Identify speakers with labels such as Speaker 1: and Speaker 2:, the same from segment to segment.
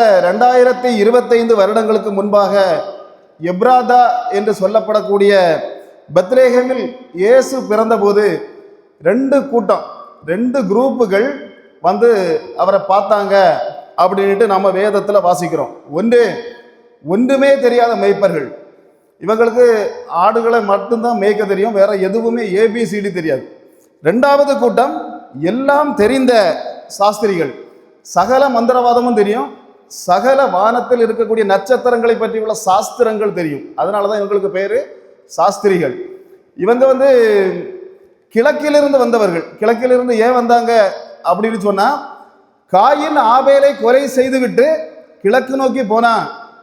Speaker 1: ரெண்டாயிரத்தி இருபத்தைந்து வருடங்களுக்கு முன்பாக எப்ராதா என்று சொல்லப்படக்கூடிய பத்ரேகமில் இயேசு பிறந்தபோது ரெண்டு கூட்டம் ரெண்டு குரூப்புகள் வந்து அவரை பார்த்தாங்க அப்படின்ட்டு நம்ம வேதத்தில் வாசிக்கிறோம். ஒன்று ஒன்றுமே தெரியாத மேய்ப்பர்கள். இவங்களுக்கு ஆடுகளை மட்டும்தான் மேய்க்க தெரியும் வேற எதுவுமே ஏபிசிடி தெரியாது. ரெண்டாவது கூட்டம் எல்லாம் தெரிந்த சாஸ்திரிகள். சகல மந்திரவாதமும் தெரியும் சகல வானத்தில் இருக்கக்கூடிய நட்சத்திரங்களை பற்றியுள்ள சாஸ்திரங்கள் தெரியும். அதனால தான் இவங்களுக்கு பேர் சாஸ்திரிகள். இவங்க வந்து கிழக்கிலிருந்து வந்தவர்கள். கிழக்கிலிருந்து ஏன் வந்தாங்க அப்படின்னு சொன்னால் காயின் ஆபேலை கொலை செய்துவிட்டு கிழக்கு நோக்கி போனா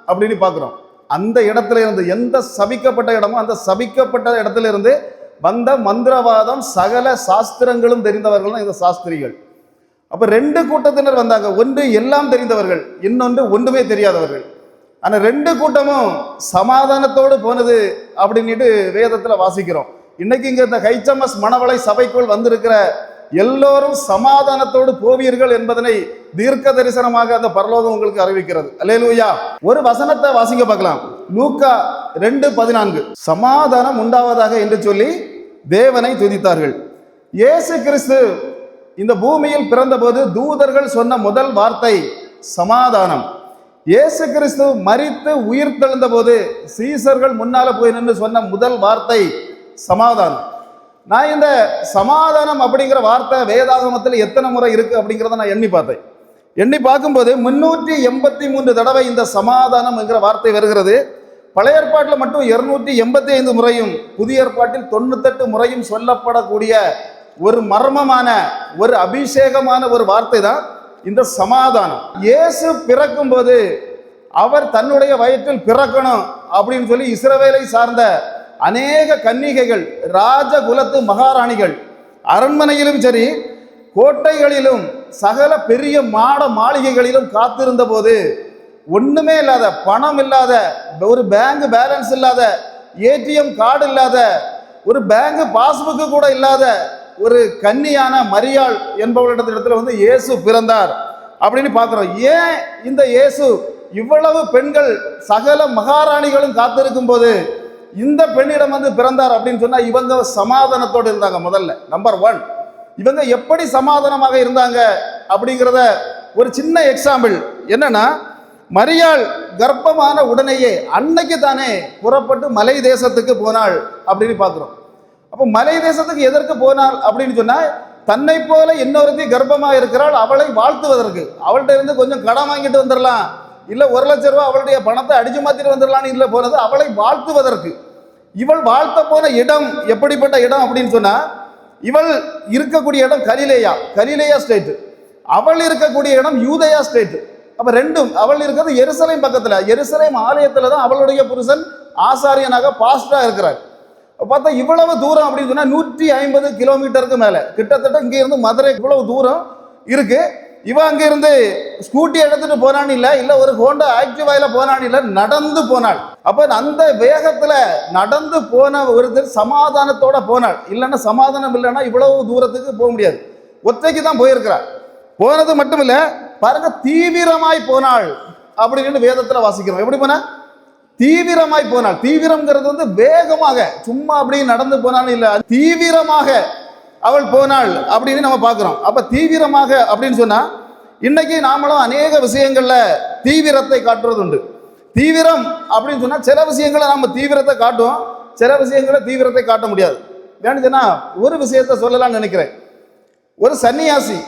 Speaker 1: அப்படின்னு பார்க்குறோம். அந்த இடத்துல இருந்து எந்த சபிக்கப்பட்ட இடமோ அந்த சபிக்கப்பட்ட இடத்துல இருந்து வந்த மந்திரவாதம் சகல சாஸ்திரங்களும் தெரிந்தவர்கள் தான் இந்த சாஸ்திரிகள். அப்போ ரெண்டு கூட்டத்தினர் வந்தாங்க. ஒன்று எல்லாம் தெரிந்தவர்கள் இன்னொன்று ஒன்றுமே தெரியாதவர்கள். ஆனால் ரெண்டு கூட்டமும் சமாதானத்தோடு போனது அப்படின்னுட்டு வேதத்தில் வாசிக்கிறோம். இன்னைக்கு இங்கே இந்த ஹைச்சமஸ் மணவளை சபைக்குள் வந்திருக்கிற எல்லோரும் சமாதானத்தோடு போவீர்கள் என்பதனை தீர்க்க தரிசனமாக அந்த பரலோகம் உங்களுக்கு அறிவிக்கிறது. அல்லேலூயா. ஒரு வசனத்தை வாசிக்க பார்க்கலாம். லூக்கா ரெண்டு பதினான்கு. சமாதானம் உண்டாவதாக என்று சொல்லி தேவனை துதித்தார்கள். இயேசு கிறிஸ்து இந்த பூமியில் பிறந்தபோது தூதர்கள் சொன்ன முதல் வார்த்தை சமாதானம். இயேசு கிறிஸ்து மரித்து உயிர் தெழுந்த போது சீசர்கள் முன்னால போய் நின்று சொன்ன முதல் வார்த்தை சமாதானம். நான் இந்த சமாதானம் அப்படிங்கிற வார்த்தை வேதாகமத்தில் எத்தனை முறை இருக்கு அப்படிங்கிறத நான் எண்ணி பார்த்தேன். எண்ணி பார்க்கும்போது முன்னூற்றி எண்பத்தி மூன்று தடவை இந்த சமாதானம் என்கிற வார்த்தை வருகிறது. பழைய ஏற்பாட்டில் மட்டும் இருநூற்றி எண்பத்தி ஐந்து முறையும் புதிய ஏற்பாட்டில் தொண்ணூத்தெட்டு முறையும் சொல்லப்படக்கூடிய ஒரு மர்மமான ஒரு அபிஷேகமான ஒரு வார்த்தை தான் இந்த சமாதானம். இயேசு பிறக்கும்போது அவர் தன்னுடைய வயிற்றில் பிறக்கணும் அப்படின்னு சொல்லி இஸ்ரவேலை சார்ந்த அநேக கன்னிகைகள் ராஜகுலத்து மகாராணிகள் அரண்மனையிலும் சரி கோட்டைகளிலும் சகல பெரிய மாட மாளிகைகளிலும் காத்திருந்த போது ஒண்ணுமே இல்லாத பணம் இல்லாத ஒரு பேங்க் பேலன்ஸ் இல்லாத ஏடிஎம் கார்டு இல்லாத ஒரு பேங்க் பாஸ்புக்கு கூட இல்லாத ஒரு கன்னியான மரியாள் என்பவர்களிடத்துல வந்து இயேசு பிறந்தார் அப்படின்னு பார்க்குறோம். ஏன் இந்த இயேசு இவ்வளவு பெண்கள் சகல மகாராணிகளும் காத்திருக்கும் போது இந்த பெண்ணிடம் வந்து பிறந்தார் அப்படின்னு சொன்னால் இவங்க சமாதானத்தோடு இருந்தாங்க முதல்ல நம்பர் ஒன் இவங்க எப்படி சமாதானமாக இருந்தாங்க அப்படிங்கிறத ஒரு சின்ன எக்ஸாம்பிள் என்னன்னா மரியாள் கர்ப்பமான உடனேயே அன்னைக்கு தானே புறப்பட்டு மலை தேசத்துக்கு போனாள் அப்படின்னு பார்க்குறோம். அப்போ மலை தேசத்துக்கு எதற்கு போனாள் அப்படின்னு சொன்னால் தன்னை போல இன்னொருத்தி கர்ப்பமாக இருக்கிறாள் அவளை வாழ்த்துவதற்கு. அவள்கிட்ட இருந்து கொஞ்சம் கடன் வாங்கிட்டு வந்துடலாம் இல்லை ஒரு லட்சம் ரூபா அவளுடைய பணத்தை அடிச்சு மாத்திட்டு வந்துடலாம்னு இல்ல போனது அவளை வாழ்த்துவதற்கு. இவள் வாழ்த்த போன இடம் எப்படிப்பட்ட இடம் அப்படின்னு சொன்னால் இவள் இருக்கக்கூடிய இடம் கலிலேயா. கலிலேயா ஸ்டேட் அவள் இருக்கக்கூடிய இடம் யூதயா ஸ்டேட் அப்போ ரெண்டும் அவள் இருக்கிறது எருசலேம் பக்கத்தில். எருசலேம் ஆலயத்தில் தான் அவளுடைய புருஷன் ஆசாரியனாக பாஸ்டாக இருக்கிறார். பார்த்தா இவ்வளவு தூரம் அப்படின்னு சொன்னால் நூற்றி ஐம்பது கிலோமீட்டருக்கு மேலே. கிட்டத்தட்ட இங்கேருந்து மதுரை இவ்வளவு தூரம் இருக்குது இவன் அங்கேருந்து ஸ்கூட்டி எடுத்துட்டு போனான் இல்லை இல்லை ஒரு ஹோண்டா ஆக்டிவாயில் போனான் இல்லை நடந்து போனாள். அப்போ அந்த வேகத்தில் நடந்து போன ஒருத்தர் சமாதானத்தோட போனாள். இல்லைன்னா சமாதானம் இல்லைன்னா இவ்வளவு தூரத்துக்கு போக முடியாது. ஒத்தைக்கு தான் போயிருக்கிறார் போனது மட்டும் இல்லை பாருங்க தீவிரமாய் போனாள் அப்படின்னு வேதத்தில் வாசிக்கிறோம். எப்படி போனால் தீவிரமாய் போனாள் தீவிரம்ங்கிறது வந்து வேகமாக சும்மா அப்படி நடந்து போனாலும் இல்லை தீவிரமாக அவள் போனாள் அப்படின்னு நம்ம பார்க்குறோம். அப்போ தீவிரமாக அப்படின்னு சொன்னால் இன்னைக்கு நாமளும் அநேக விஷயங்களில் தீவிரத்தை காட்டுறது உண்டு தீவிரம் அப்படின்னு சொன்னால் சில விஷயங்களை நம்ம தீவிரத்தை காட்டுவோம். சில விஷயங்களை தீவிரத்தை காட்ட முடியாது. ஏன்னு சொன்னால் ஒரு விஷயத்த சொல்லலாம்னு நினைக்கிறேன். ஒரு சன்னியாசி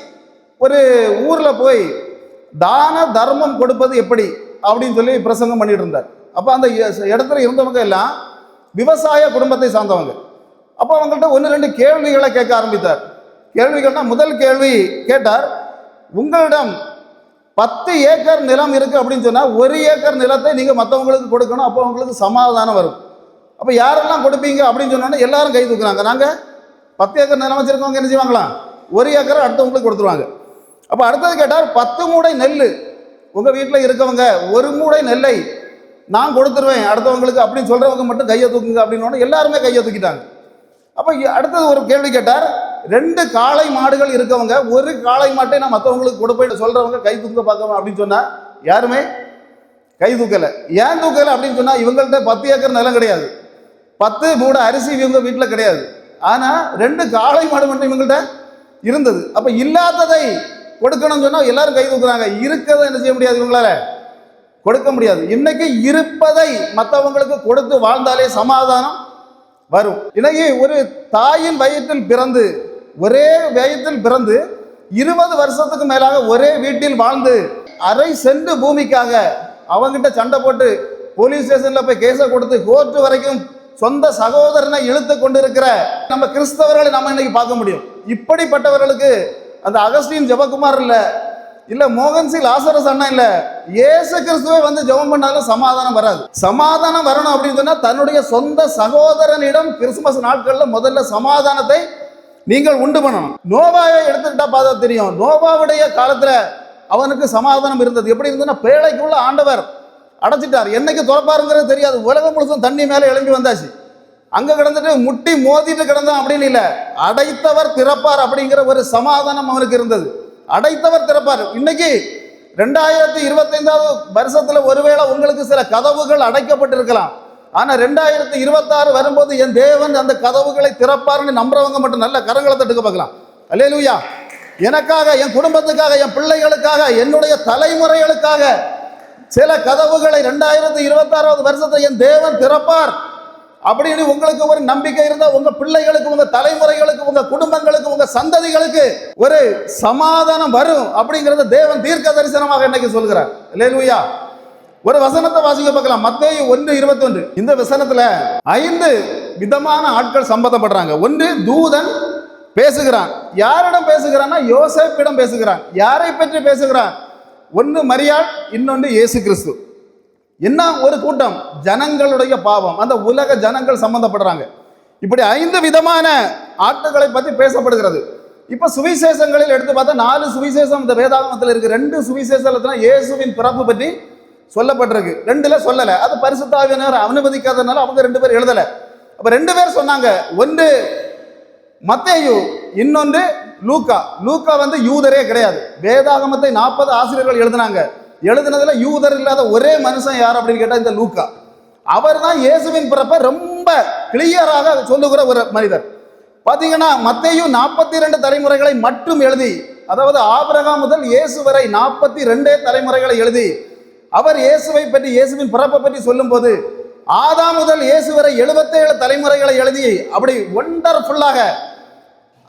Speaker 1: ஒரு ஊரில் போய் தான தர்மம் கொடுப்பது எப்படி அப்படின்னு சொல்லி பிரசங்கம் பண்ணிட்டு இருந்தார். அப்போ அந்த இடத்துல இருந்தவங்க எல்லாம் விவசாய குடும்பத்தை சார்ந்தவங்க. அப்போ அவங்கள்ட்ட ஒன்று ரெண்டு கேள்விகளை கேட்க ஆரம்பித்தார். கேள்விகள்னா முதல் கேள்வி கேட்டார் உங்களிடம் பத்து ஏக்கர் நிலம் இருக்குது அப்படின்னு சொன்னால் ஒரு ஏக்கர் நிலத்தை நீங்கள் மற்றவங்களுக்கு கொடுக்கணும் அப்போ அவங்களுக்கு சமாதானம் வரும். அப்போ யாரெல்லாம் கொடுப்பீங்க? அப்படின்னு சொன்னோன்னே எல்லாரும் கை தூக்குறாங்க. நாங்கள் பத்து ஏக்கர் நிலம் வச்சிருக்கவங்க என்ன செய்வாங்களாம் ஒரு ஏக்கரை அடுத்தவங்களுக்கு கொடுத்துருவாங்க. அப்போ அடுத்தது கேட்டார் பத்து மூடை நெல் உங்கள் வீட்டில் இருக்கவங்க ஒரு மூடை நெல்லை நான் கொடுத்துருவேன் அடுத்தவங்களுக்கு அப்படின்னு சொல்கிறவங்க மட்டும் கையை தூக்குங்க அப்படின்னு எல்லாருமே கையை தூக்கிட்டாங்க. அப்போ அடுத்தது ஒரு கேள்வி கேட்டார் ரெண்டு காளை மாடுகள் இருக்கவங்க ஒரு காளை மாட்டை நான் மற்றவங்களுக்கு கொடுப்பேன் சொல்கிறவங்க கை தூக்க பார்க்கணும் அப்படின்னு சொன்னால் யாருமே கை தூக்கலை. ஏன் தூக்கலை அப்படின்னு சொன்னால் இவங்கள்ட்ட பத்து ஏக்கர் நிலம் கிடையாது. பத்து மூட அரிசி இவங்க வீட்டில் கிடையாது. ஆனால் ரெண்டு காளை மாடு மட்டும் இவங்கள்ட்ட இருந்தது. அப்போ இல்லாததை கொடுக்கணும்னு சொன்னால் எல்லாரும் கை தூக்குறாங்க. இருக்கிறத என்ன செய்ய முடியாது இவங்களால? கொடுக்க முடியாது. இன்னைக்கு இருப்பதை மற்றவங்களுக்கு கொடுத்து வாழ்ந்தாலே சமாதானம் வரும். இன்னைக்கு ஒரு தாயின் வயிற்றில் பிறந்து ஒரே வயிற்றில் பிறந்து இருபது வருஷத்துக்கு மேலாக ஒரே வீட்டில் வாழ்ந்து அரை சென்று பூமிக்காக அவங்கிட்ட சண்டை போட்டு போலீஸ் ஸ்டேஷன்ல போய் கேஸை கொடுத்து கோர்ட் வரைக்கும் சொந்த சகோதரனை இழுத்து கொண்டிருக்கிற நம்ம கிறிஸ்தவர்களை நம்ம இன்னைக்கு பார்க்க முடியும். இப்படிப்பட்டவர்களுக்கு அந்த அகஸ்டின் ஜெபகுமார் இல்லை இல்ல மோகன்சி லாசரஸ் அண்ணா இல்ல. ஏசு கிறிஸ்துவே வந்து ஜெபம் பண்ணாலும் சமாதானம் வராது. சமாதானம் வரணும் அப்படின்னு சொன்னா தன்னுடைய சொந்த சகோதரனிடம் கிறிஸ்துமஸ் நாட்கள்ல முதல்ல சமாதானத்தை நீங்கள் உண்டு பண்ணணும். நோவாவை எடுத்துக்கிட்டா பார்த்தா தெரியும். நோவாவுடைய காலத்துல அவனுக்கு சமாதானம் இருந்தது. எப்படி இருந்ததுன்னா பேழைக்குள்ள ஆண்டவர் அடைச்சிட்டார். என்னைக்கு துறப்பாருங்கிறது தெரியாது. உலகம் முழுசும் தண்ணி மேலே எழும்பி வந்தாச்சு. அங்கே கிடந்துட்டு முட்டி மோதிட்டு கிடந்தான் அப்படின்னு இல்லை. அடைத்தவர் திறப்பார் அப்படிங்கிற ஒரு சமாதானம் அவனுக்கு இருந்தது. அடைத்தவர் திறப்பார். இன்னைக்கு ரெண்டாயிரத்தி இருபத்தைந்தாவது வருஷத்துல ஒருவேளை உங்களுக்கு சில கதவுகள் அடைக்கப்பட்டிருக்கலாம். ஆனா ரெண்டாயிரத்தி இருபத்தாறு வரும்போது என் தேவன் அந்த கதவுகளை திறப்பார்னு நம்புறவங்க மட்டும் நல்ல கரங்களை தட்டுக்க பார்க்கலாம். அல்லேலூயா. எனக்காக என் குடும்பத்துக்காக என் பிள்ளைகளுக்காக என்னுடைய தலைமுறைகளுக்காக சில கதவுகளை ரெண்டாயிரத்தி இருபத்தாறாவது வருஷத்தை என் தேவன் திறப்பார். அப்படின்னு உங்களுக்கு ஒரு நம்பிக்கை இருந்தால் உங்க பிள்ளைகளுக்கு உங்க தலைமுறைகளுக்கு உங்க குடும்பங்களுக்கு உங்க சந்ததிகளுக்கு ஒரு சமாதானம் வரும் அப்படிங்கறத தேவன் தீர்க்க தரிசனமாக இன்னைக்கு சொல்கிறார். இல்லையா ஒரு வசனத்தை வாசிக்க பார்க்கலாம். மத்திய ஒன்று இருபத்தொன்று. இந்த வசனத்துல ஐந்து விதமான ஆட்கள் சம்பந்தப்படுறாங்க. ஒன்று தூதன் பேசுகிறான். யாரிடம் பேசுகிறான்னா யோசேப்பிடம் பேசுகிறான். யாரை பற்றி பேசுகிறான்? ஒன்று மரியாள் இன்னொன்று இயேசு கிறிஸ்து. என்ன ஒரு கூட்டம்? ஜனங்களுடைய பாவம். அந்த உலக ஜனங்கள் சம்பந்தப்படுறாங்க இப்படி ஐந்து விதமான ஆட்டுகளை பற்றி பேசப்படுகிறது. இப்போ சுவிசேஷங்களில் எடுத்து பார்த்தா நாலு சுவிசேஷம் இந்த வேதாகமத்தில் இருக்கு. ரெண்டு சுவிசேஷத்துல இயேசுவின் பிறப்பு பற்றி சொல்லப்பட்டிருக்கு. ரெண்டுல சொல்லலை. அது பரிசுத்தாவினர் அனுமதிக்காதனால அவங்க ரெண்டு பேர் எழுதலை. அப்போ ரெண்டு பேர் சொன்னாங்க. ஒன்று மத்தேயு இன்னொன்று லூக்கா. லூக்கா வந்து யூதரே கிடையாது. வேதாகமத்தை நாற்பது ஆசிரியர்கள் எழுதினாங்க. எழுதுனதுல யூதர் இல்லாத ஒரே மனுஷன் யார் அப்படின்னு கேட்டால் இந்த லூக்கா. அவர் தான் இயேசுவின் பிறப்பை ரொம்ப கிளியராக சொல்லுகிற ஒரு மனிதர். பார்த்தீங்கன்னா மத்தையும் நாற்பத்தி ரெண்டு தலைமுறைகளை மட்டும் எழுதி அதாவது ஆபிரகாம் முதல் இயேசு வரை நாற்பத்தி ரெண்டே தலைமுறைகளை எழுதி அவர் இயேசுவை பற்றி இயேசுவின் பிறப்பை பற்றி சொல்லும்போது ஆதா முதல் இயேசு வரை எழுபத்தேழு தலைமுறைகளை எழுதி அப்படி ஒண்டர்ஃபுல்லாக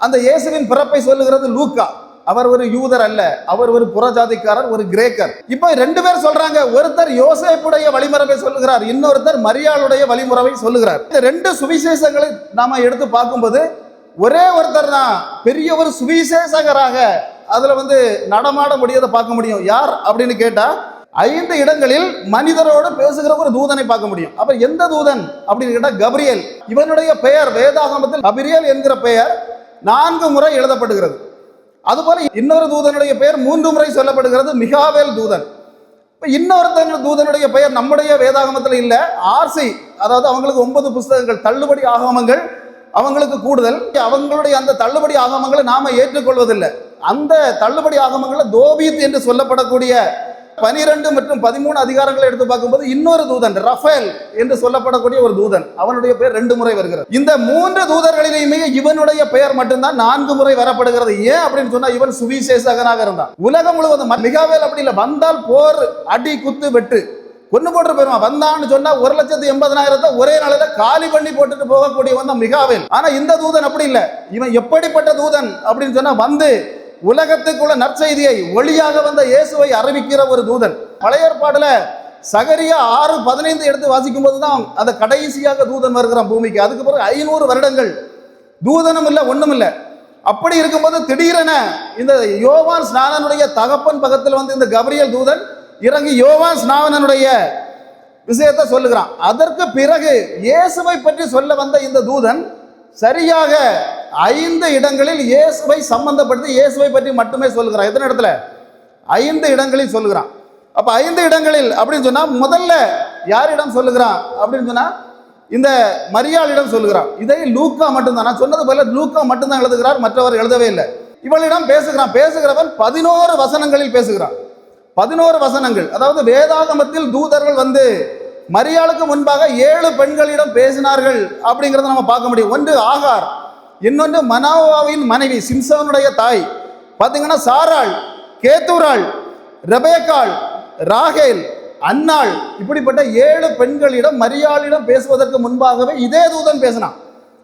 Speaker 1: அந்த இயேசுவின் பிறப்பை சொல்லுகிறது லூக்கா. அவர் ஒரு யூதர் அல்ல. அவர் ஒரு புறஜாதிக்காரர் ஒரு கிரேக்கர். இப்போ ரெண்டு பேர் சொல்றாங்க ஒருத்தர் யோசேப்புடைய வழிமுறையை சொல்லுகிறார் இன்னொருத்தர் மரியாளுடைய வழிமுறையை சொல்லுகிறார். இந்த ரெண்டு சுவிசேஷங்களை நாம எடுத்து பார்க்கும்போது ஒரே ஒருத்தர் தான் பெரிய ஒரு சுவிசேஷகராக அதுல வந்து நடமாட முடியாத பார்க்க முடியும். யார் அப்படின்னு கேட்டா ஐந்து இடங்களில் மனிதரோடு பேசுகிற ஒரு தூதனை பார்க்க முடியும். அப்ப எந்த தூதன் அப்படின்னு கேட்டா கபிரியல். இவனுடைய பெயர் வேதாகமத்தில் கபிரியல் என்கிற பெயர் நான்கு முறை எழுதப்படுகிறது. அதுபோல இன்னொரு தூதனுடைய பெயர் மூன்று முறை சொல்லப்படுகிறது மிகாவேல் தூதன். இப்போ இன்னொருத்தங்க தூதனுடைய பெயர் நம்முடைய வேதாகமத்தில் இல்லை. ஆர்சி அதாவது அவங்களுக்கு ஒன்பது புஸ்தகங்கள் தள்ளுபடி ஆகமங்கள் அவங்களுக்கு கூடுதல். அவங்களுடைய அந்த தள்ளுபடி ஆகமங்களை நாம ஏற்றுக்கொள்வதில்லை. அந்த தள்ளுபடி ஆகமங்களை தோபித் என்று சொல்லப்படக்கூடிய பனிரெண்டு மற்றும் பதிமூணு அதிகாரங்களை எடுத்து பார்க்கும்போது இன்னொரு தூதன் ரஃபேல் என்று சொல்லப்படக்கூடிய ஒரு தூதன். அவனுடைய பெயர் ரெண்டு முறை வருகிறது. இந்த மூன்று தூதர்களிலேயுமே இவனுடைய பெயர் மட்டும்தான் நான்கு முறை வரப்படுகிறது. ஏன் அப்படின்னு சொன்னா இவன் சுவிசேஷகனாக இருந்தான். உலகம் முழுவதும் மிகாவேல் அப்படி இல்லை. வந்தால் போர் அடி குத்து வெட்டு. கொண்டு போட்டு போயிருவான். வந்தான்னு சொன்னா ஒரு லட்சத்து எண்பதனாயிரத்தை ஒரே நாளில் காலி பண்ணி போட்டுட்டு போகக்கூடியவன் தான் மிகாவேல். ஆனா இந்த தூதன் அப்படி இல்லை. இவன் எப்படிப்பட்ட தூதன் அப்படின்னு சொன்னா வந்து உலகத்துக்குள்ள நற்செய்தியை ஒளியாக வந்த இயேசுவை அறிவிக்கிற ஒரு தூதன். பழைய ஏற்பாடுல சகரியா ஆறு பதினைந்து எடுத்து வாசிக்கும் போது தான் அந்த கடைசியாக தூதன் வருகிறான் பூமிக்கு. அதுக்கு பிறகு ஐநூறு வருடங்கள் தூதனும் இல்லை ஒன்றும் இல்லை. அப்படி இருக்கும்போது திடீரென இந்த யோவான் ஸ்நானனுடைய தகப்பன் பக்கத்தில் வந்து இந்த கபரியல் தூதன் இறங்கி யோவான் ஸ்நானனுடைய விஷயத்தை சொல்லுகிறான். அதற்கு பிறகு இயேசுவை பற்றி சொல்ல வந்த இந்த தூதன் சரியாக ஐந்து இடங்களில் இயேசுவை சம்பந்தப்படுத்தி இயேசுவை பற்றி மட்டுமே சொல்லுகிறான். எத்தனை இடத்துல? ஐந்து இடங்களில் சொல்லுகிறான். அப்போ ஐந்து இடங்களில் அப்படின்னு சொன்னால் முதல்ல யாரிடம் சொல்லுகிறான் அப்படின்னு சொன்னால் இந்த மரியாளிடம் சொல்லுகிறான். இதை லூக்கா மட்டும்தான். நான் சொன்னது போல லூக்கா மட்டும்தான் எழுதுகிறார் மற்றவர் எழுதவே இல்லை. இவளிடம் பேசுகிறான். பேசுகிறவன் பதினோரு வசனங்களில் பேசுகிறான். பதினோரு வசனங்கள். அதாவது வேதாகமத்தில் தூதர்கள் வந்து மரியாளுக்கு முன்பாக ஏழு பெண்களிடம் பேசினார்கள் அப்படிங்கிறத நம்ம பார்க்க முடியும். ஒன்று ஆகார் இன்னொன்று மனாவாவின் மனைவி சிம்சவனுடைய தாய். பார்த்தீங்கன்னா சாராள் கேத்தூராள் ரெபேக்காள் ராகேல் அன்னாள் இப்படிப்பட்ட ஏழு பெண்களிடம் மரியாளிடம் பேசுவதற்கு முன்பாகவே இதே தூதன் பேசினான்.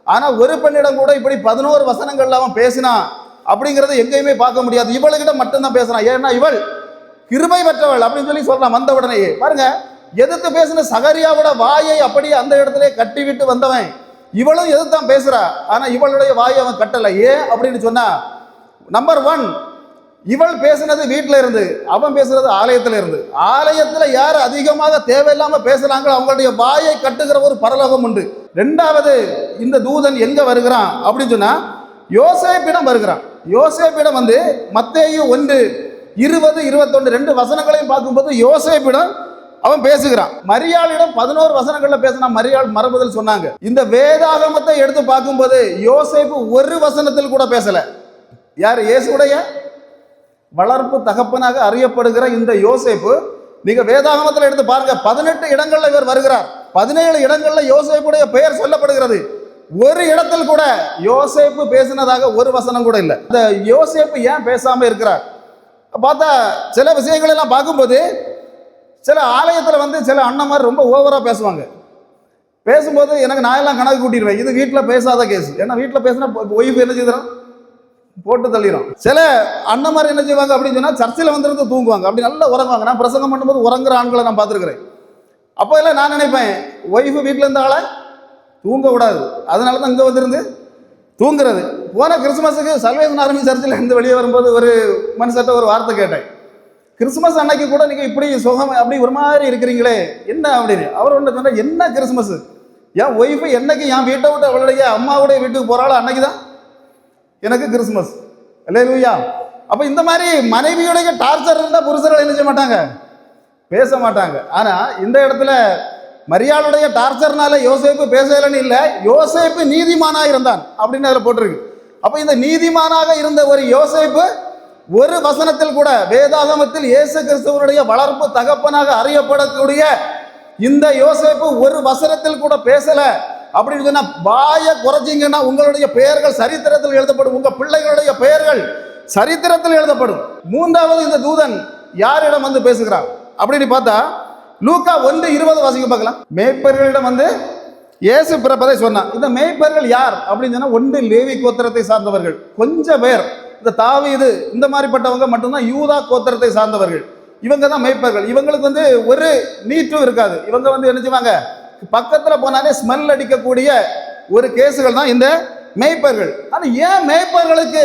Speaker 1: ஆனால் ஒரு பெண்ணிடம் கூட இப்படி பதினோரு வசனங்கள்ல அவன் பேசினான் அப்படிங்கிறத எங்கேயுமே பார்க்க முடியாது. இவளுகிட்ட மட்டும்தான் பேசுறான். ஏன்னா இவள் கிருமை பெற்றவள் அப்படின்னு சொல்லி சொல்றான் வந்த உடனேயே. பாருங்க எதிர்த்து பேசின சகரியாவோட வாயை அப்படியே அந்த இடத்துல கட்டி விட்டு வந்தவன். இவளும் எதிர்த்தான் பேசுறா. ஆனா இவளுடைய வாயை அவன் கட்டலை. ஏன் அப்படின்னு சொன்னா நம்பர் ஒன் இவள் பேசுனது வீட்டில் இருந்து அவன் பேசுறது ஆலயத்தில் இருந்து. ஆலயத்தில் யார் அதிகமாக தேவையில்லாம பேசுறாங்களோ அவங்களுடைய வாயை கட்டுகிற ஒரு பரலோகம் உண்டு. ரெண்டாவது இந்த தூதன் எங்க வருகிறான்? அப்படின்னு சொன்னா யோசேப்பிடம் வருகிறான். யோசேப்பிடம் வந்து மத்தேயு ஒன்று இருபது இருபத்தொன்று ரெண்டு வசனங்களையும் பார்க்கும்போது யோசேப்பிடம் அவன் பேசுகிறான். மரியாளிடம் பதினோரு வசனங்கள்ல பேசினா மரியாள் மரபுதல் சொன்னாங்க. இந்த வேதாகமத்தை எடுத்து பார்க்கும்போது யோசைப்பு ஒரு வசனத்தில் கூட பேசல. யார்? இயேசுடைய வளர்ப்பு தகப்பனாக அறியப்படுகிற இந்த யோசேப்பு நீங்க வேதாகமத்தில் எடுத்து பாருங்க பதினெட்டு இடங்கள்ல இவர் வருகிறார். பதினேழு இடங்கள்ல யோசேப்புடைய பெயர் சொல்லப்படுகிறது. ஒரு இடத்தில் கூட யோசேப்பு பேசினதாக ஒரு வசனம் கூட இல்லை. இந்த யோசேப்பு ஏன் பேசாம இருக்கிறார்? பார்த்தா சில விஷயங்கள் எல்லாம் பார்க்கும்போது சில ஆலயத்தில் வந்து சில அண்ணன் மாதிரி ரொம்ப ஓவராக பேசுவாங்க. பேசும்போது எனக்கு நான் எல்லாம் கணக்கு கூட்டிடுவேன். இது வீட்டில் பேசாத கேஸ் ஏன்னா வீட்டில் பேசினா ஒய்ஃப் என்ன செய்கிறோம் போட்டு தள்ளிடும் சில அண்ணன் மாதிரி என்ன செய்வாங்க அப்படின்னு சொன்னால் சர்ச்சில் வந்துருந்து தூங்குவாங்க. அப்படி நல்லா உறங்குவாங்க. நான் பிரசங்கம் பண்ணும்போது உறங்குற ஆண்களை நான் பார்த்துருக்குறேன். அப்போ எல்லாம் நான் நினைப்பேன் ஒய்ஃபு வீட்டில் இருந்த ஆளை தூங்க விடாது. அதனால தான் இங்கே வந்திருந்து தூங்குறது. போன கிறிஸ்மஸுக்கு சல்வேசன் ஆர்மி சர்ச்சில் இருந்து வெளியே வரும்போது ஒரு மனுஷர்கிட்ட ஒரு வார்த்தை கேட்டேன். கிறிஸ்மஸ் அன்னைக்கு கூட நீங்கள் இப்படி சுகம் அப்படி ஒரு மாதிரி இருக்கிறீங்களே என்ன அப்படின்னு? அவர் ஒன்று சொன்னார் என்ன கிறிஸ்மஸ் என் ஒய்ஃபு என்னைக்கு என் வீட்டை விட்டு அவளுடைய அம்மாவுடைய வீட்டுக்கு போகிறாளோ அன்னைக்கு தான் எனக்கு கிறிஸ்மஸ் இல்லையா அப்போ இந்த மாதிரி மனைவியுடைய டார்ச்சர் இருந்தால் புருஷர்கள் என்ன செய்ய மாட்டாங்க? பேச மாட்டாங்க. ஆனால் இந்த இடத்துல மரியாளுடைய டார்ச்சர்னால யோசேப்பு பேசலன்னு இல்லை யோசேப்பு நீதிமானாக இருந்தான் அப்படின்னு அதில் போட்டிருக்கு. அப்போ இந்த நீதிமானாக இருந்த ஒரு யோசேப்பு ஒரு வசனத்தில் கூட வேதாகமத்தில் இயேசு கிறிஸ்துவனுடைய வளர்ப்பு தகப்பனாக அறியப்படக்கூடிய இந்த யோசேப்பு ஒரு வசனத்தில் கூட பேசல. அப்படின்னு சொன்னா வாய குறைச்சிங்கன்னா உங்களுடைய பெயர்கள் சரித்திரத்தில் எழுதப்படும் உங்க பிள்ளைகளுடைய பெயர்கள் சரித்திரத்தில் எழுதப்படும். மூன்றாவது இந்த தூதன் யாரிடம் வந்து பேசுகிறார்? அப்படின்னு பார்த்தா லூக்கா ஒன்று இருபது வாசிக்க பார்க்கலாம். மேய்ப்பர்களிடம் வந்து இயேசு பிறப்பதை சொன்னான் இந்த மேய்ப்பர்கள் யார்? அப்படின்னு சொன்னா ஒன்று லேவி கோத்திரத்தை சார்ந்தவர்கள். கொஞ்சம் பேர். இந்த தாவீது இந்த மாதிரிப்பட்டவங்க மட்டும்தான் யூதா கோத்திரத்தை சார்ந்தவர்கள். இவங்க தான் மெய்ப்பர்கள். இவங்களுக்கு வந்து ஒரு நீட்டும் இருக்காது. இவங்க வந்து என்ன செய்வாங்க? பக்கத்தில் போனாலே ஸ்மெல் அடிக்கக்கூடிய ஒரு கேஸுகள் தான் இந்த மேய்ப்பர்கள். ஆனால் ஏன் மேய்ப்பர்களுக்கு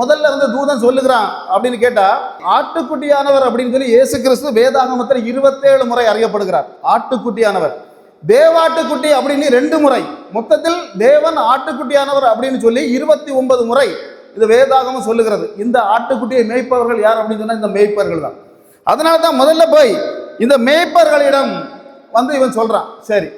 Speaker 1: முதல்ல வந்து தூதன் சொல்லுகிறான் அப்படின்னு கேட்டால் ஆட்டுக்குட்டியானவர் அப்படின்னு சொல்லி இயேசு கிறிஸ்து வேதாகமத்தில் இருபத்தேழு முறை அறியப்படுகிறார். ஆட்டுக்குட்டியானவர். தேவாட்டுக்குட்டி அப்படின்னு ரெண்டு முறை. மொத்தத்தில் தேவன் ஆட்டுக்குட்டியானவர் அப்படின்னு சொல்லி இருபத்தி ஒன்பது முறை இது வேதாகமும் சொல்லுகிறது. இந்த ஆட்டுக்குட்டியை மேய்ப்பவர்கள் யார் அப்படின்னு சொன்னால் இந்த மேய்ப்பர்கள் தான். அதனால தான் முதல்ல போய் இந்த மேய்ப்பர்களிடம் வந்து இவன் சொல்கிறான் சரி.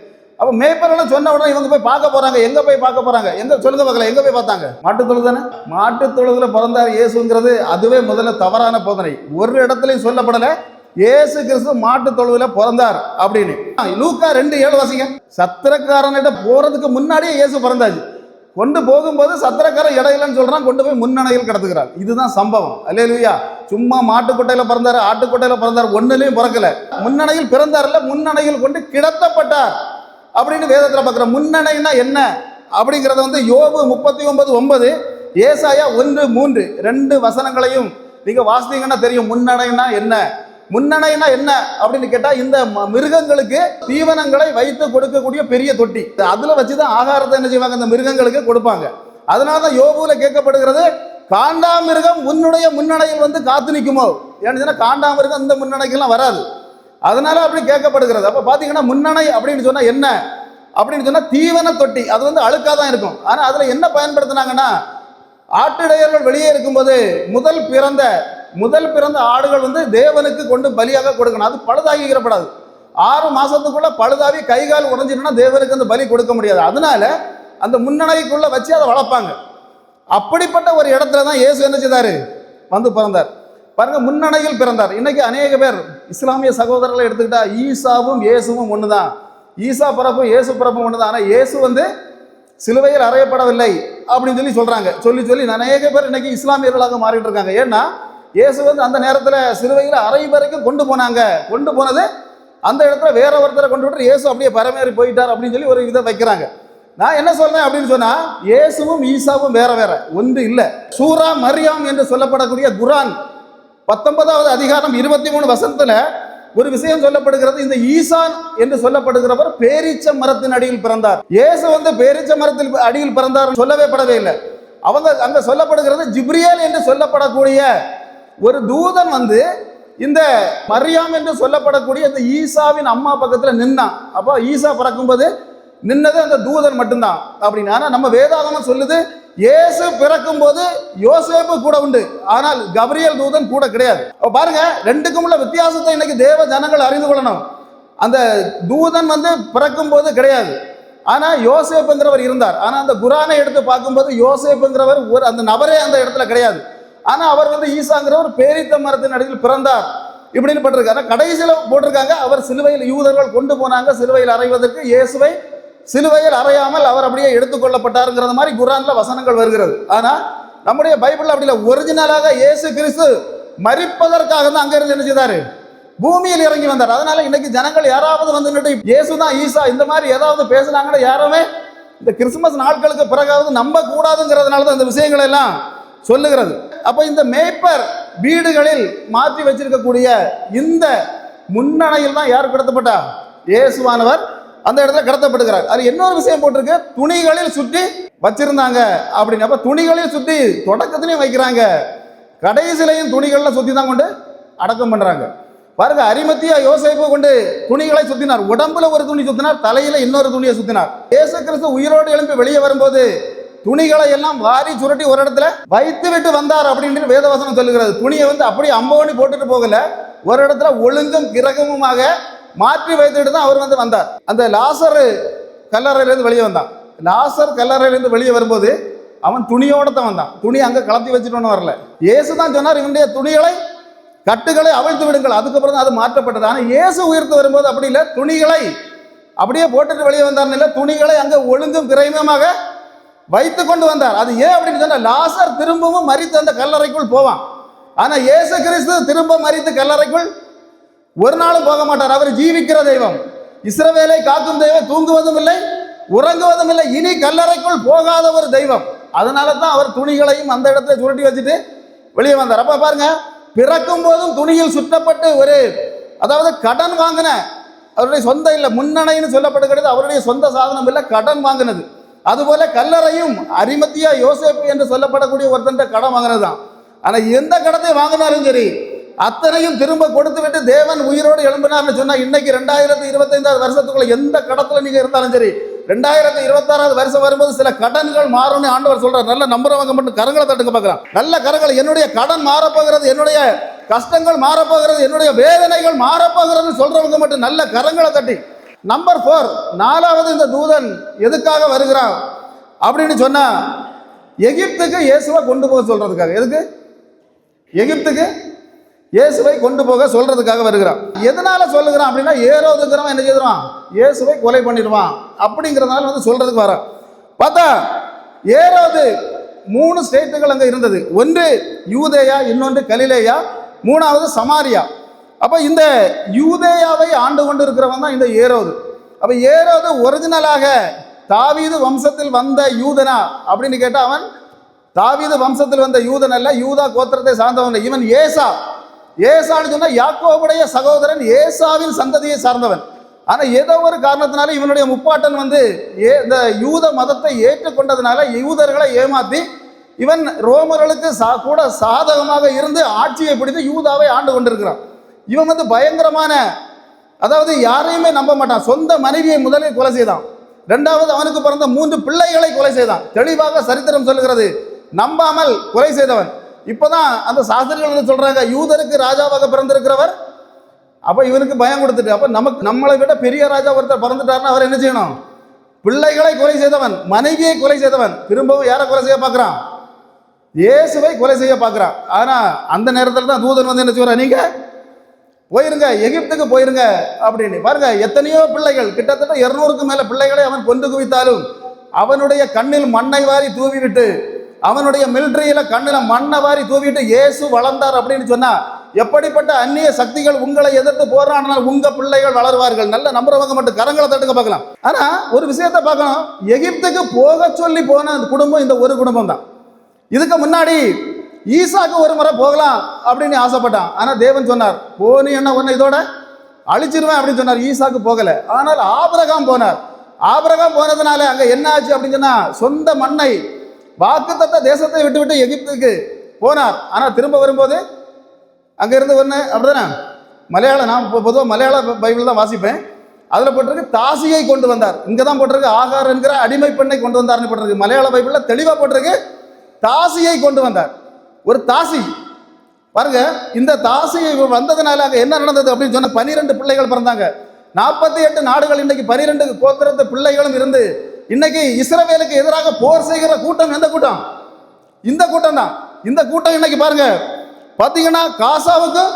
Speaker 1: அப்போ மேய்ப்பர்கள் சொன்ன உடனே இவங்க போய் பார்க்க போகிறாங்க எங்கே போய் பார்க்க போகிறாங்க எங்கே சொல்லுங்க பார்க்கல எங்கே போய் பார்த்தாங்க? மாட்டுத் தொழுது தானே? மாட்டுத் தொழுதுல பிறந்தார் இயேசுங்கிறது அதுவே முதல்ல தவறான போதனை. ஒரு இடத்துலையும் சொல்லப்படலை. இயேசு கிறிஸ்து மாட்டுத் தொழுவில் பிறந்தார் அப்படின்னு. லூக்கா ரெண்டு ஏழு வாசிங்க. சத்திரக்காரன்கிட்ட போறதுக்கு முன்னாடியே இயேசு பிறந்தாச்சு கொண்டு போகும்போது சத்திரக்கரை இடையிலன்னு சொல்கிறான் கொண்டு போய் முன்னணையில் கிடத்துக்கிறார். இதுதான் சம்பவம். அல்லேலூயா. சும்மா மாட்டுக்கொட்டையில பிறந்தாரு ஆட்டுக்குட்டையில் பிறந்தார் ஒன்றுலையும் பிறக்கல. முன்னணையில் பிறந்தார்ல முன்னணையில் கொண்டு கிடத்தப்பட்டார். அப்படின்னு வேதத்தில் பார்க்குற முன்னணைனா என்ன? அப்படிங்கிறத வந்து யோபு முப்பத்தி ஒன்பது ஒன்பது ஏசாயா ஒன்று மூன்று ரெண்டு வசனங்களையும் நீங்கள் வாசித்தீங்கன்னா தெரியும். முன்னணைனா என்ன? முன்னணைனா என்ன அப்படின்னு கேட்டா இந்த ம- மிருகங்களுக்கு தீவனங்களை வைத்து கொடுக்கக்கூடிய பெரிய தொட்டி. அதுல வச்சுதான் ஆகாரத்தை என்ன செய்வாங்க? இந்த மிருகங்களுக்கு கொடுப்பாங்க. அதனால தான் யோபுல கேட்கப்படுகிறது காண்டாமிருகம் உன்னுடைய முன்னணையில் வந்து காத்து நிற்குமோ? ஏன்னு காண்டாமிருகம் இந்த முன்னணைக்கெல்லாம் வராது. அதனால அப்படி கேட்கப்படுகிறது. அப்போ பார்த்தீங்கன்னா முன்னணை அப்படின்னு சொன்னால் என்ன? அப்படின்னு சொன்னால் தீவன தொட்டி. அது வந்து அழுக்காக தான் இருக்கும். ஆனால் அதில் என்ன பயன்படுத்தினாங்கன்னா ஆட்டுடையர்கள் வெளியே இருக்கும்போது முதல் பிறந்த முதல் பிறந்த ஆடுகள் வந்து தேவனுக்கு கொண்டு பலியாக கொடுக்கணும். அது பழுதாகிக்கிறப்படாது. ஆறு மாதத்துக்குள்ளே பழுதாகி கை கால் உடஞ்சிட்டுனா தேவனுக்கு அந்த பலி கொடுக்க முடியாது. அதனால அந்த முன்னணைக்குள்ளே வச்சு அதை வளர்ப்பாங்க. அப்படிப்பட்ட ஒரு இடத்துல தான் இயேசு என்ன செய்தார்? வந்து பிறந்தார். பாருங்க முன்னணையில் பிறந்தார். இன்னைக்கு அநேக பேர் இஸ்லாமிய சகோதரர்களை எடுத்துக்கிட்டா ஈசாவும் இயேசுவும் தான் ஈசா பிறப்பும் இயேசு பிறப்பும் ஒன்று தான் ஆனால் இயேசு வந்து சிலுவையில் அறையப்படவில்லை அப்படின்னு சொல்லி சொல்கிறாங்க சொல்லி சொல்லி அநேக பேர் இன்னைக்கு இஸ்லாமியர்களாக மாறிட்டு இருக்காங்க. ஏன்னா இயேசு வந்து அந்த நேரத்தில் சிலுவையில் அறை வரைக்கும் கொண்டு போனாங்க. கொண்டு போனது அந்த இடத்துல வேற ஒருத்தரை கொண்டு விட்டு இயேசு அப்படியே பரமேறி போயிட்டார் அப்படின்னு சொல்லி ஒரு இதை வைக்கிறாங்க. நான் என்ன சொல்றேன் அப்படின்னு சொன்னா இயேசுவும் ஈசாவும் வேற வேற ஒன்று இல்லை. சூரா மரியாம் என்று சொல்லப்படக்கூடிய குரான் பத்தொன்பதாவது அதிகாரம் இருபத்தி மூணு வசனத்துல ஒரு விஷயம் சொல்லப்படுகிறது. இந்த ஈசான் என்று சொல்லப்படுகிறவர் பேரீச்ச மரத்தின் அடியில் பிறந்தார். இயேசு வந்து பேரீச்ச மரத்தில் அடியில் பிறந்தார் சொல்லவே படவே இல்லை. அவங்க அங்க சொல்லப்படுகிறது ஜிப்ரியல் என்று சொல்லப்படக்கூடிய ஒரு தூதன் வந்து இந்த மரியாம் என்று சொல்லப்படக்கூடிய இந்த ஈசாவின் அம்மா பக்கத்தில் நின்னான். அப்போ ஈசா பிறக்கும்போது நின்னது அந்த தூதன் மட்டும்தான். அப்படின்னு. நம்ம வேதாகமம் சொல்லுது இயேசு பிறக்கும் போது யோசேப்பு கூட உண்டு. ஆனால் கபரியல் தூதன் கூட கிடையாது. அப்ப பாருங்க ரெண்டுக்கும் உள்ள வித்தியாசத்தை இன்னைக்கு தேவ ஜனங்கள் அறிந்து கொள்ளணும். அந்த தூதன் வந்து பிறக்கும் போது கிடையாது. ஆனா யோசேப்புங்கிறவர் இருந்தார். ஆனா அந்த குரானை எடுத்து பார்க்கும்போது யோசேப்புங்கிறவர் ஒரு அந்த நபரே அந்த இடத்துல கிடையாது. ஆனால் அவர் வந்து ஈசாங்கிறவர் பேரித்த மரத்தின் அடியில் பிறந்தார் இப்படின்னு போட்டிருக்காரு. கடைசியில் போட்டிருக்காங்க. அவர் சிலுவையில் யூதர்கள் கொண்டு போனாங்க. சிலுவையில் அறைவதற்கு இயேசுவை சிலுவையில் அறையாமல் அவர் அப்படியே எடுத்துக்கொள்ளப்பட்டாருங்கிறது மாதிரி குரானில் வசனங்கள் வருகிறது. ஆனால் நம்முடைய பைபிள் அப்படி இல்லை. ஒரிஜினலாக இயேசு கிறிஸ்து மறிப்பதற்காக தான் அங்கிருந்து என்ன செய்தார்? பூமியில் இறங்கி வந்தார். அதனால இன்னைக்கு ஜனங்கள் யாராவது வந்து நின்னுட்டு இயேசு தான் ஈசா இந்த மாதிரி ஏதாவது பேசுனாங்கன்னா யாருமே இந்த கிறிஸ்துமஸ் நாட்களுக்கு பிறகாவது நம்ப கூடாதுங்கிறதுனால தான் இந்த விஷயங்கள் எல்லாம் சொல்லுகிறது. அப்போ இந்த மேய்ப்பர் வீடுகளில் மாற்றி வச்சிருக்கக்கூடிய இந்த முன்னணையில் தான் யார் கடத்தப்பட்டா? இயேசுவானவர் அந்த இடத்துல கடத்தப்படுகிறார். அது இன்னொரு விஷயம் போட்டிருக்கு. துணிகளில் சுற்றி வச்சிருந்தாங்க அப்படின்னு. அப்போ துணிகளில் சுற்றி தொடக்கத்திலையும் வைக்கிறாங்க. கடைசிலையும் துணிகளில் சுற்றி தான் கொண்டு அடக்கம் பண்ணுறாங்க பாருங்க அரிமத்தியா யோசிப்பு கொண்டு துணிகளை சுத்தினார். உடம்புல ஒரு துணி சுத்தினார் தலையில இன்னொரு துணியை சுத்தினார். இயேசு கிறிஸ்து உயிரோடு எழும்பி வெளியே வரும்போது துணிகளை எல்லாம் வாரி சுருட்டி ஒரு இடத்துல வைத்து விட்டு வந்தார் அப்படின்னு வேதவசனம் சொல்லுகிறது. துணியை வந்து அப்படியே அம்போனி போட்டுட்டு போகல. ஒரு இடத்துல ஒழுங்கும் கிரகமுமாக மாற்றி வைத்துட்டு தான் அவர் வந்து வந்தார். அந்த லாசர் கல்லறையிலேருந்து வெளியே வந்தான். லாசர் கல்லறையிலேருந்து வெளியே வரும்போது அவன் துணியோட தான் வந்தான். துணி அங்கே கலத்தி வச்சுட்டு வரல. இயேசு தான் சொன்னார் இவனுடைய துணிகளை கட்டுகளை அவிழ்த்து விடுங்கள். அதுக்கப்புறம் தான் அது மாற்றப்பட்டது. ஆனால் இயேசு உயிர்த்து வரும்போது அப்படி இல்லை. துணிகளை அப்படியே போட்டுட்டு வெளியே வந்தார்னு இல்லை. துணிகளை அங்கே ஒழுங்கும் கிரயமாக வைத்து கொண்டு வந்தார். அது ஏன் அப்படின்னு சொன்னால் லாசர் திரும்பவும் மறித்து அந்த கல்லறைக்குள் போவான். ஆனால் இயேசு கிறிஸ்து திரும்ப மறித்து கல்லறைக்குள் ஒரு நாளும் போக மாட்டார். அவர் ஜீவிக்கிற தெய்வம். இஸ்ரவேலை காக்கும் தெய்வம் தூங்குவதும் இல்லை உறங்குவதும் இல்லை. இனி கல்லறைக்குள் போகாத ஒரு தெய்வம். அதனால தான் அவர் துணிகளையும் அந்த இடத்துல சுருட்டி வச்சுட்டு வெளியே வந்தார். அப்போ பாருங்க பிறக்கும் போதும் துணியில் சுற்றப்பட்டு ஒரு அதாவது கடன் வாங்கின அவருடைய சொந்த இல்லை முன்னணைன்னு சொல்லப்படுகிறது அவருடைய சொந்த சாதனம் இல்லை கடன் வாங்கினது. அதுபோல கல்லறையும் அரிமத்தியா யோசேப்பு என்று சொல்லப்படக்கூடிய ஒருத்தன் கடன் வாங்கினது தான் ஆனால் எந்த கடத்தை வாங்கினாலும் சரி அத்தனையும் திரும்ப கொடுத்து விட்டு தேவன் உயிரோடு எழும்பினார்னு சொன்னால் இன்னைக்கு ரெண்டாயிரத்தி இருபத்தைந்தாவது வருஷத்துக்குள்ள எந்த கடத்தில் நீங்கள் இருந்தாலும் சரி ரெண்டாயிரத்தி இருபத்தாறாவது வருஷம் வரும்போது சில கடன்கள் மாறும்னு ஆண்டவர் சொல்கிறார் நல்ல நம்புறவங்க மட்டும் கரங்களை தட்டுக்க பார்க்கலாம். நல்ல கரங்கள் என்னுடைய கடன் மாறப்போகிறது என்னுடைய கஷ்டங்கள் மாறப்போகிறது என்னுடைய வேதனைகள் மாறப்போகிறதுன்னு சொல்றவங்க மட்டும் நல்ல கரங்களை தட்டி நம்பர் ஃபோர் நாலாவது இந்த தூதன் எதுக்காக வருகிறான்? அப்படின்னு சொன்னால் எகிப்துக்கு இயேசுவை கொண்டு போக சொல்கிறதுக்காக எதுக்கு? எகிப்துக்கு இயேசுவை கொண்டு போக சொல்கிறதுக்காக வருகிறான். எதனால் சொல்லுகிறான் அப்படின்னா ஏரோதுங்கிறவன் என்ன செய்திருவான்? இயேசுவை கொலை பண்ணிடுவான். அப்படிங்கிறதுனால வந்து சொல்கிறதுக்கு வரான். பார்த்தா ஏரோது மூணு ஸ்டேட்டுகள் அங்கே இருந்தது. ஒன்று யூதேயா இன்னொன்று கலிலேயா மூணாவது சமாரியா. அப்போ இந்த யூதேயாவை ஆண்டு கொண்டு இருக்கிறவன் தான் இந்த ஏரோது. அப்போ ஏரோது ஒரிஜினலாக தாவீது வம்சத்தில் வந்த யூதனா? அப்படின்னு கேட்டால் அவன் தாவீது வம்சத்தில் வந்த யூதன் அல்ல யூதா கோத்திரத்தை சார்ந்தவன் இவன் ஏசா. ஏசான்னு சொன்னால் யாக்கோவுடைய சகோதரன் ஏசாவின் சந்ததியை சார்ந்தவன். ஆனால் ஏதோ ஒரு காரணத்தினால இவனுடைய முப்பாட்டன் வந்து ஏ இந்த யூத மதத்தை ஏற்றுக்கொண்டதுனால யூதர்களை ஏமாத்தி இவன் ரோமர்களுக்கு சா கூட சாதகமாக இருந்து ஆட்சியை பிடித்து யூதாவை ஆண்டு கொண்டிருக்கிறான். இவன் வந்து பயங்கரமான அதாவது யாரையுமே நம்ப மாட்டான். சொந்த மனைவியை முதலில் கொலை செய்தான். ரெண்டாவது அவனுக்கு பிறந்த மூன்று பிள்ளைகளை கொலை செய்தான். தெளிவாக சரித்திரம் சொல்லுகிறது. நம்பாமல் கொலை செய்தவன். இப்போதான் அந்த சாஸ்திரிகள் வந்து சொல்றாங்க யூதருக்கு ராஜாவாக பிறந்திருக்கிறவர் அப்போ இவனுக்கு பயம் கொடுத்துட்டு அப்போ நமக்கு நம்மளை விட பெரிய ராஜா ஒருத்தர் பிறந்துட்டாருன்னா அவர் என்ன செய்யணும்? பிள்ளைகளை கொலை செய்தவன் மனைவியை கொலை செய்தவன். திரும்பவும் யாரை கொலை செய்ய பார்க்குறான்? இயேசுவை கொலை செய்ய பார்க்குறான். ஆனால் அந்த நேரத்தில் தான் தூதன் வந்து என்ன செய்வார்? நீங்கள் போயிருங்க எகிப்துக்கு போயிருங்க அப்படின்னு. பாருங்க எத்தனையோ பிள்ளைகள் கிட்டத்தட்ட இருநூறுக்கு மேல பிள்ளைகளை அவன் கொண்டு குவித்தாலும் அவனுடைய கண்ணில் மண்ணை வாரி தூவி அவனுடைய மிலிட்ரியில கண்ணில் மண்ணை வாரி தூவிட்டு இயேசு வளர்ந்தார் அப்படின்னு சொன்னா எப்படிப்பட்ட அந்நிய சக்திகள் உங்களை எதிர்த்து போராடினால் உங்க பிள்ளைகள் வளருவார்கள்? நல்ல நம்புறவங்க மட்டும் கரங்களை தட்டுக்க பார்க்கலாம். ஆனா ஒரு விஷயத்த பார்க்கணும். எகிப்துக்கு போக சொல்லி போன அந்த குடும்பம் இந்த ஒரு குடும்பம் தான் இதுக்கு முன்னாடி ஈசாக்கு ஒரு முறை போகலாம் அப்படின்னு ஆசைப்பட்டான். ஆனால் தேவன் சொன்னார் போனி என்ன ஒன்று இதோட? அழிச்சிருவேன் அப்படின்னு சொன்னார். ஈசாக்கு போகலை. ஆனால் ஆபரகாம் போனார். ஆபரகாம் போனதுனால அங்கே என்ன ஆச்சு அப்படின்னு சொன்னால் சொந்த மண்ணை வாக்குத்தத்த தேசத்தை விட்டு விட்டு எகிப்துக்கு போனார். ஆனால் திரும்ப வரும்போது அங்கே இருந்து ஒன்று அப்படிதானே? மலையாளம் நான் இப்போ பொதுவாக மலையாள பைபிள் தான் வாசிப்பேன். அதில் போட்டிருக்கு தாசியை கொண்டு வந்தார். இங்கே தான் போட்டிருக்கு ஆகார் என்கிற அடிமை பெண்ணை கொண்டு வந்தார்னு போட்டிருக்கு. மலையாள பைபிளில் தெளிவாக போட்டிருக்கு தாசியை கொண்டு வந்தார். ஒரு தாசி. பாருங்க இந்த தாசி வந்ததுனால அங்கே என்ன நடந்தது அப்படின்னு சொன்ன பனிரெண்டு பிள்ளைகள் பிறந்தாங்க. நாற்பத்தி எட்டு நாடுகள் இன்னைக்கு பனிரெண்டு கோத்திரத்து பிள்ளைகளும் இருந்து இன்னைக்கு இஸ்ரவேலுக்கு எதிராக போர் செய்கிற கூட்டம் எந்த கூட்டம்? இந்த கூட்டம் தான். இந்த கூட்டம் இன்னைக்கு பாருங்க பார்த்தீங்கன்னா காசாவுக்கும்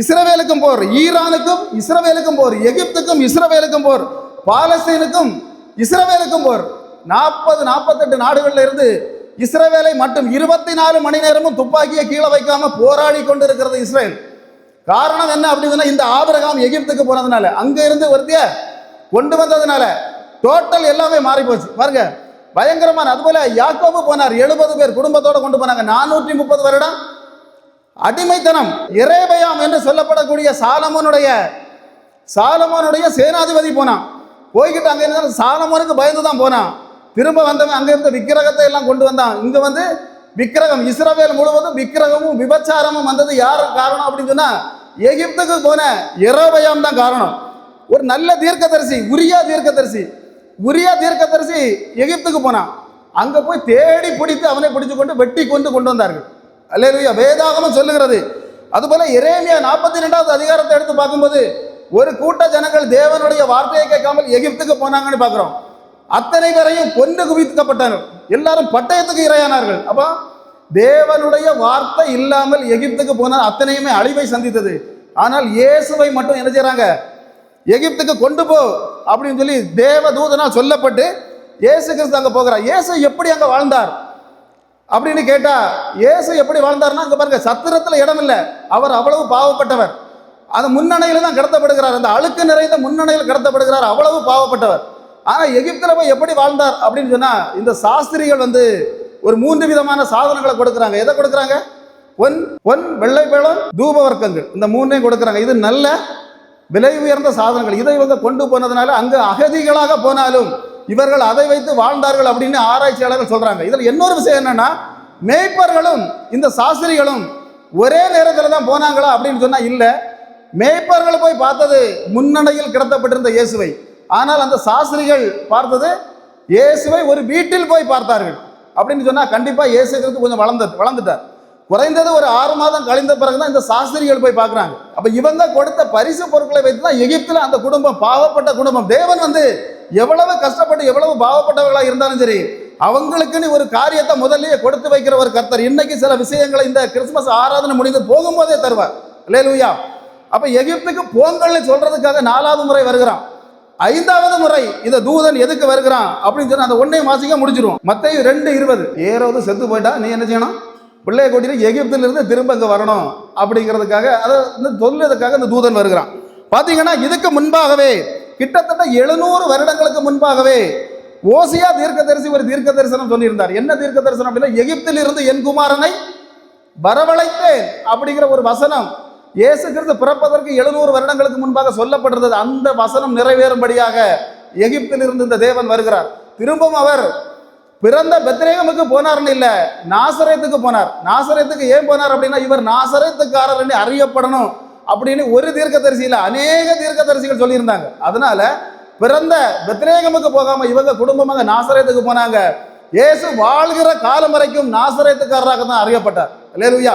Speaker 1: இஸ்ரவேலுக்கும் போர் ஈரானுக்கும் இஸ்ரவேலுக்கும் போர் எகிப்துக்கும் இஸ்ரவேலுக்கும் போர் பாலஸ்தீனுக்கும் இஸ்ரவேலுக்கும் போர். நாற்பது நாற்பத்தெட்டு நாடுகளில் இருந்து இஸ்ரேவேலை மட்டும் இருபத்தி நாலு மணி நேரமும் துப்பாக்கியை கீழே வைக்காம போராடி கொண்டு இருக்கிறது இஸ்ரேல். காரணம் என்ன அப்படின்னா இந்த ஆபிரகாம் எகிப்துக்கு போனதுனால அங்க இருந்து ஒருத்திய கொண்டு வந்ததுனால டோட்டல் எல்லாமே மாறி போச்சு பாருங்க பயங்கரமான அதுபோல யாக்கோபு போனார் எழுபது பேர் குடும்பத்தோட கொண்டு போனாங்க நானூற்றி முப்பது வருடம். அடிமைத்தனம் இறைபயம் என்று சொல்லப்படக்கூடிய சாலமோனுடைய சாலமோனுடைய சேனாதிபதி போனான். போய்கிட்டு அங்கே சாலமோனுக்கு பயந்து தான் போனான். திரும்ப வந்தவன் அங்க இருந்த விக்கிரகத்தை எல்லாம் கொண்டு வந்தான். இங்கே வந்து விக்கிரகம் இஸ்ரவேல் முழுவதும் விக்கிரகமும் விபச்சாரமும் வந்தது யார் காரணம் அப்படின்னு சொன்னால் எகிப்துக்கு போன எரோபயாம் தான் காரணம். ஒரு நல்ல தீர்க்கதரிசி உரியா தீர்க்கதரிசி உரியா தீர்க்கதரிசி எகிப்துக்கு போனான். அங்கே போய் தேடி பிடித்து அவனை பிடிச்சு கொண்டு வெட்டி கொண்டு கொண்டு வந்தார்கள். அல்லேலூயா வேதாகமும் சொல்லுகிறது. அதுபோல இரேமியா நாற்பத்தி ரெண்டாவது அதிகாரத்தை எடுத்து பார்க்கும்போது ஒரு கூட்ட ஜனங்கள் தேவனுடைய வார்த்தையை கேட்காமல் எகிப்துக்கு போனாங்கன்னு பார்க்குறோம். அத்தனை பேரையும் கொண்டு குவிக்கப்பட்டனர். எல்லாரும் பட்டயத்துக்கு இரையானார்கள். அப்போ தேவனுடைய வார்த்தை இல்லாமல் எகிப்துக்கு போனால் அத்தனையுமே அழிவை சந்தித்தது. ஆனால் இயேசுவை மட்டும் என்ன செய்றாங்க? எகிப்துக்கு கொண்டு போ அப்படின்னு சொல்லி தேவ தூதனால் சொல்லப்பட்டு இயேசு கிறிஸ்து அங்கே போகிறார். இயேசு எப்படி அங்கே வாழ்ந்தார்? அப்படின்னு கேட்டா இயேசு எப்படி வாழ்ந்தார்னா அங்கே பாருங்க சத்திரத்தில் இடம் இல்லை அவர் அவ்வளவு பாவப்பட்டவர். அந்த முன்னணையில் தான் கடத்தப்படுகிறார். அந்த அழுக்கு நிறைந்த முன்னணையில் கடத்தப்படுகிறார். அவ்வளவு பாவப்பட்டவர். ஆனால் எகிப்தில் போய் எப்படி வாழ்ந்தார் அப்படின்னு சொன்னால் இந்த சாஸ்திரிகள் வந்து ஒரு மூன்று விதமான சாதனங்களை கொடுக்குறாங்க. எதை கொடுக்குறாங்க? பொன் பொன் வெள்ளை பழம் தூப வர்க்கங்கள் இந்த மூன்றையும் கொடுக்குறாங்க. இது நல்ல விலை உயர்ந்த சாதனங்கள் இதை இவங்க கொண்டு போனதுனால அங்கு அகதிகளாக போனாலும் இவர்கள் அதை வைத்து வாழ்ந்தார்கள் அப்படின்னு ஆராய்ச்சியாளர்கள் சொல்கிறாங்க இதில் இன்னொரு விஷயம் என்னென்னா மேய்ப்பர்களும் இந்த சாஸ்திரிகளும் ஒரே நேரத்தில் தான் போனாங்களா அப்படின்னு சொன்னால் இல்லை. மேய்ப்பர்கள் போய் பார்த்தது முன்னணியில் கிடத்தப்பட்டிருந்த இயேசுவை. ஆனால் அந்த சாஸ்திரிகள் பார்த்தது இயேசுவை ஒரு வீட்டில் போய் பார்த்தார்கள். அப்படின்னு சொன்னால் கண்டிப்பாக இயேசு கொஞ்சம் வளர்ந்தது வளர்ந்துட்டார். குறைந்தது ஒரு ஆறு மாதம் கழிந்த பிறகு தான் இந்த சாஸ்திரிகள் போய் பார்க்குறாங்க. அப்போ இவங்க கொடுத்த பரிசு பொருட்களை வைத்து தான் எகிப்தில் அந்த குடும்பம் பாவப்பட்ட குடும்பம். தேவன் வந்து எவ்வளவு கஷ்டப்பட்டு எவ்வளவு பாவப்பட்டவர்களாக இருந்தாலும் சரி அவங்களுக்குன்னு ஒரு காரியத்தை முதல்லயே கொடுத்து வைக்கிற ஒரு கர்த்தர். இன்னைக்கு சில விஷயங்களை இந்த கிறிஸ்துமஸ் ஆராதனை முடிந்து போகும்போதே தருவார். லேலுயா அப்ப எகிப்துக்கு போங்கல்னு சொல்றதுக்காக நாலாவது முறை வருகிறான். ஐந்தாவது முறை இந்த தூதன் எதுக்கு வருகிறான் அப்படின்னு சொல்லி அந்த ஒன்னையும் வாசிக்க முடிச்சிருவோம் மத்தேயு ரெண்டு இருபது. ஏறாவது செத்து போயிட்டா நீ என்ன செய்யணும்? பிள்ளைய கூட்டிட்டு எகிப்திலிருந்து திரும்ப இங்கே வரணும் அப்படிங்கிறதுக்காக அதை இந்த சொல்லுறதுக்காக இந்த தூதன் வருகிறான். பார்த்தீங்கன்னா இதுக்கு முன்பாகவே கிட்டத்தட்ட எழுநூறு வருடங்களுக்கு முன்பாகவே ஓசியா தீர்க்க தரிசி ஒரு தீர்க்க தரிசனம் சொல்லியிருந்தார். என்ன தீர்க்க தரிசனம் அப்படின்னா எகிப்திலிருந்து என் குமாரனை வரவழைத்தேன் அப்படிங்கிற ஒரு வசனம் இயேசு கிறிஸ்து பிறப்பதற்கு எழுநூறு வருடங்களுக்கு முன்பாக சொல்லப்பட்டிருந்தது அந்த வசனம் நிறைவேறும்படியாக எகிப்திலிருந்து இந்த தேவன் வருகிறார். திரும்பவும் அவர் பிறந்த பெத்ரேகமுக்கு போனார்னு இல்லை நாசரத்துக்கு போனார். நாசரத்துக்கு ஏன் போனார் அப்படின்னா இவர் நாசரேத்துக்காரர் அறியப்படணும் அப்படின்னு ஒரு தீர்க்கதரிசி அநேக தீர்க்கதரிசிகள் சொல்லியிருந்தாங்க. அதனால பிறந்த பெத்ரேகமுக்கு போகாம இவங்க குடும்பமாக நாசரத்துக்கு போனாங்க. இயேசு வாழ்கிற காலம் வரைக்கும் நாசரேத்துக்காரராக தான் அறியப்பட்டார். லேலுயா